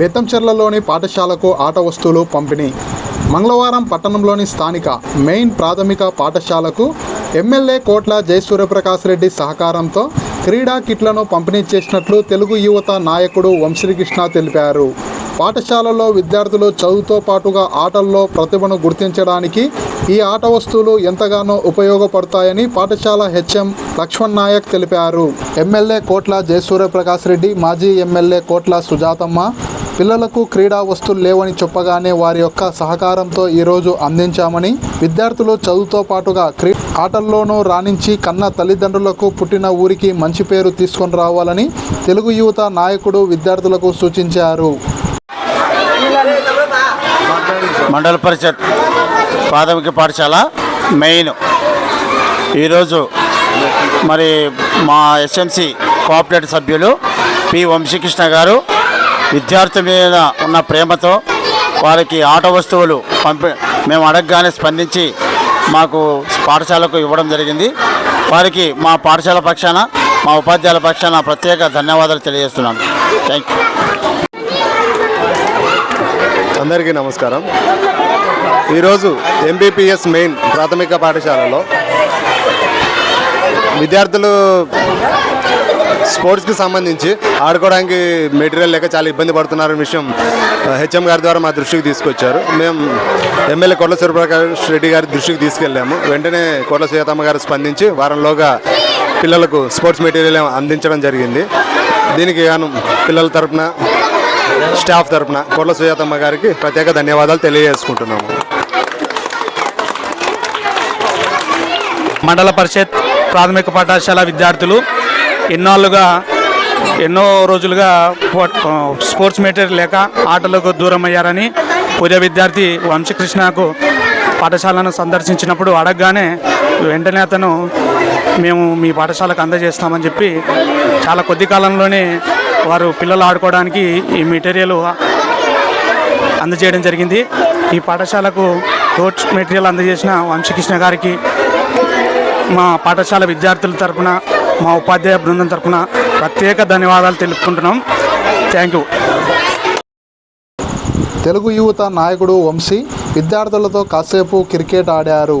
బేతంచెర్లలోని పాఠశాలకు ఆట వస్తువులు పంపిణీ. మంగళవారం పట్టణంలోని స్థానిక మెయిన్ ప్రాథమిక పాఠశాలకు ఎమ్మెల్యే కోట్ల జయసూర్యప్రకాష్ రెడ్డి సహకారంతో క్రీడా కిట్లను పంపిణీ చేసినట్లు తెలుగు యువత నాయకుడు వంశీకృష్ణ తెలిపారు. పాఠశాలలో విద్యార్థులు చదువుతో పాటుగా ఆటల్లో ప్రతిభను గుర్తించడానికి ఈ ఆట వస్తువులు ఎంతగానో ఉపయోగపడతాయని పాఠశాల హెచ్ఎం లక్ష్మణ్ నాయక్ తెలిపారు. ఎమ్మెల్యే కోట్ల జయసూర్యప్రకాష్ రెడ్డి మాజీ ఎమ్మెల్యే కోట్ల సుజాతమ్మ పిల్లలకు క్రీడా వస్తువులు లేవని చెప్పగానే వారి యొక్క సహకారంతో ఈరోజు అందించామని విద్యార్థులు చదువుతో పాటుగా క్రీ ఆటల్లోనూ రాణించి కన్న తల్లిదండ్రులకు పుట్టిన ఊరికి మంచి పేరు తీసుకొని రావాలని తెలుగు యువత నాయకుడు విద్యార్థులకు సూచించారు. మండల పరిషత్ ప్రాథమిక పాఠశాల మెయిన్. ఈరోజు మరి మా ఎస్ఎంసి కోఆపరేటివ్ సభ్యులు పి వంశీకృష్ణ గారు విద్యార్థి మీద ఉన్న ప్రేమతో వారికి ఆట వస్తువులు పంపి మేము అడగగానే స్పందించి మాకు పాఠశాలకు ఇవ్వడం జరిగింది. వారికి మా పాఠశాల పక్షాన మా ఉపాధ్యాయుల పక్షాన ప్రత్యేక ధన్యవాదాలు తెలియజేస్తున్నాను. థ్యాంక్ యూ అందరికీ నమస్కారం. ఈరోజు ఎంబీపీఎస్ మెయిన్ ప్రాథమిక పాఠశాలలో విద్యార్థులు స్పోర్ట్స్కి సంబంధించి ఆడుకోవడానికి మెటీరియల్ లేక చాలా ఇబ్బంది పడుతున్నారనే విషయం హెచ్ఎం గారి ద్వారా మా దృష్టికి తీసుకొచ్చారు. మేము ఎమ్మెల్యే కొట్ల సూర్యప్రకాష్ రెడ్డి గారి దృష్టికి తీసుకెళ్ళాము. వెంటనే కొట్ల సుజాతమ్మ గారు స్పందించి వారంలోగా పిల్లలకు స్పోర్ట్స్ మెటీరియల్ అందించడం జరిగింది. దీనికి గాను పిల్లల తరపున స్టాఫ్ తరపున కొట్ల సుజాతమ్మ గారికి ప్రత్యేక ధన్యవాదాలు తెలియజేసుకుంటున్నాము. మండల పరిషత్ ప్రాథమిక పాఠశాల విద్యార్థులు ఎన్నాళ్ళుగా ఎన్నో రోజులుగా స్పోర్ట్స్ మెటీరియల్ లేక ఆటలకు దూరం అయ్యారని పూజ విద్యార్థి వంశకృష్ణకు పాఠశాలను సందర్శించినప్పుడు అడగగానే వెంటనే అతను మేము మీ పాఠశాలకు అందజేస్తామని చెప్పి చాలా కొద్ది కాలంలోనే వారు పిల్లలు ఆడుకోవడానికి ఈ మెటీరియల్ అందజేయడం జరిగింది. ఈ పాఠశాలకు స్పోర్ట్స్ మెటీరియల్ అందజేసిన వంశకృష్ణ గారికి మా పాఠశాల విద్యార్థుల తరపున మా ఉపాధ్యాయ బృందం తరపున ప్రత్యేక ధన్యవాదాలు తెలుపుకుంటున్నాం. థ్యాంక్ యూ తెలుగు యువత నాయకుడు వంశీ విద్యార్థులతో కాసేపు క్రికెట్ ఆడారు.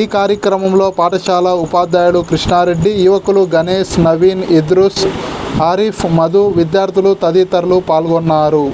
ఈ కార్యక్రమంలో పాఠశాల ఉపాధ్యాయుడు కృష్ణారెడ్డి యువకులు గణేష్ నవీన్ ఇద్రుస్ ఆరిఫ్ మధు విద్యార్థులు తదితరులు పాల్గొన్నారు.